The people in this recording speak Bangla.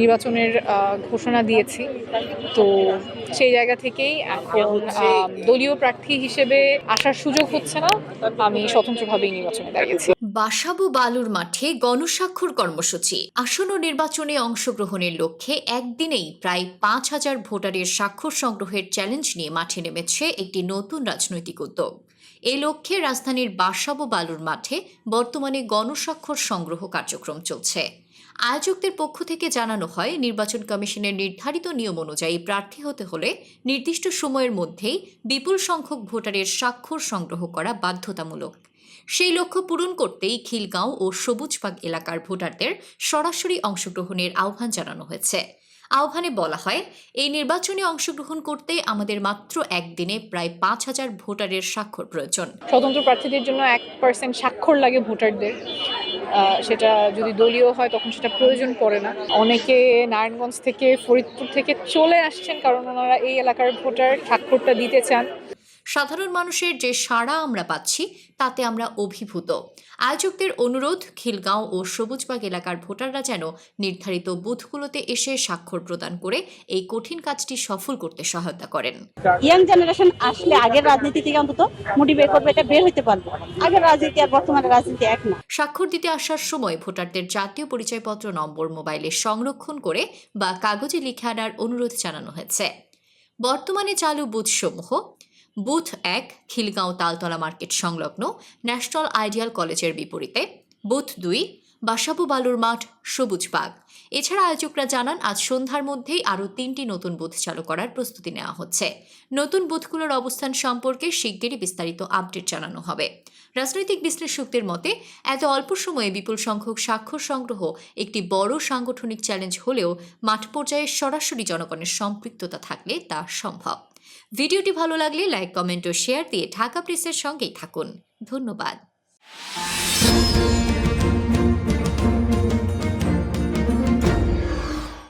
নির্বাচনের ঘোষণা দিয়েছি। তো সেই জায়গা থেকেই এখন দলীয় প্রার্থী হিসেবে আসার সুযোগ হচ্ছে না। আমি স্বতন্ত্রভাবেই নির্বাচনে দাঁড়িয়েছি। বাসাবু বালুর মাঠে গণস্বাক্ষর কর্মসূচি। আসন্ন নির্বাচনে অংশগ্রহণের লক্ষ্যে একদিনেই প্রায় পাঁচ হাজার ভোটারের স্বাক্ষর সংগ্রহের চ্যালেঞ্জ নিয়ে মাঠে নেমেছে একটি নতুন রাজনৈতিক উদ্যোগ। এই লক্ষ্যে রাজধানীর বাসাবু বালুর মাঠে বর্তমানে গণস্বাক্ষর সংগ্রহ কার্যক্রম চলছে। আয়োজকদের পক্ষ থেকে জানানো হয়, নির্বাচন কমিশনের নির্ধারিত নিয়ম অনুযায়ী প্রার্থী হতে হলে নির্দিষ্ট সময়ের মধ্যেই বিপুল সংখ্যক ভোটারের স্বাক্ষর সংগ্রহ করা বাধ্যতামূলক। সেই লক্ষ্য পূরণ করতেই খিলগাঁও ও সবুজবাগ এলাকার ভোটারদের সরাসরি অংশগ্রহণের আহ্বান জানানো হয়েছে। আহ্বানে বলা হয়, এই নির্বাচনে অংশগ্রহণ করতে আমাদের মাত্র একদিনে প্রায় পাঁচ হাজার ভোটারের স্বাক্ষর প্রয়োজন। স্বতন্ত্র প্রার্থীদের জন্য এক পার্সেন্ট স্বাক্ষর লাগে ভোটারদের। সেটা যদি দলীয় হয়, তখন সেটা প্রয়োজন পড়ে না। অনেকে নারায়ণগঞ্জ থেকে, ফরিদপুর থেকে চলে আসছেন কারণ ওনারা এই এলাকার ভোটার ঠাকুরটা দিতে চান। সাধারণ মানুষের যে সাড়া আমরা পাচ্ছি তাতে আমরা অভিভূত। আয়োজকদের অনুরোধ খিলগাঁও ও সবুজবাগ এলাকার ভোটাররা যেন নির্ধারিত বুথগুলোতে এসে স্বাক্ষর প্রদান করে এই কঠিন কাজটি সফল করতে সহায়তা করেন। ইয়াং জেনারেশন আসলে আগের রাজনীতি থেকে অন্তত মোটিভেট করবে এটা বের হইতে পারবে। আগের রাজনীতি আর বর্তমানের রাজনীতি এক না। স্বাক্ষর দিতে আসার সময় ভোটারদের জাতীয় পরিচয়পত্র নম্বর মোবাইলে সংরক্ষণ করে বা কাগজে লিখে আনার অনুরোধ জানানো হয়েছে। বর্তমানে চালু বুথসমূহ বুথ এক, খিলগাঁও তালতলা মার্কেট সংলগ্ন ন্যাশনাল আইডিয়াল কলেজের বিপরীতে। বুথ দুই, বাসাবু বালুর মাঠ সবুজবাগ এছাড়া আয়োজকরা জানান, আজ সন্ধ্যার মধ্যেই আরও তিনটি নতুন বুথ চালু করার প্রস্তুতি নেওয়া হচ্ছে। নতুন বুথগুলোর অবস্থান সম্পর্কে শিগগিরই বিস্তারিত আপডেট জানানো হবে। রাজনৈতিক বিশ্লেষকদের মতে, এত অল্প সময়ে বিপুল সংখ্যক স্বাক্ষর সংগ্রহ একটি বড় সাংগঠনিক চ্যালেঞ্জ হলেও মাঠ পর্যায়ে সরাসরি জনগণের সম্পৃক্ততা থাকলে তা সম্ভব। ভিডিওটি ভালো লাগলে লাইক কমেন্ট ও শেয়ার দিয়ে ঢাকা প্রেসের সঙ্গেই থাকুন। ধন্যবাদ।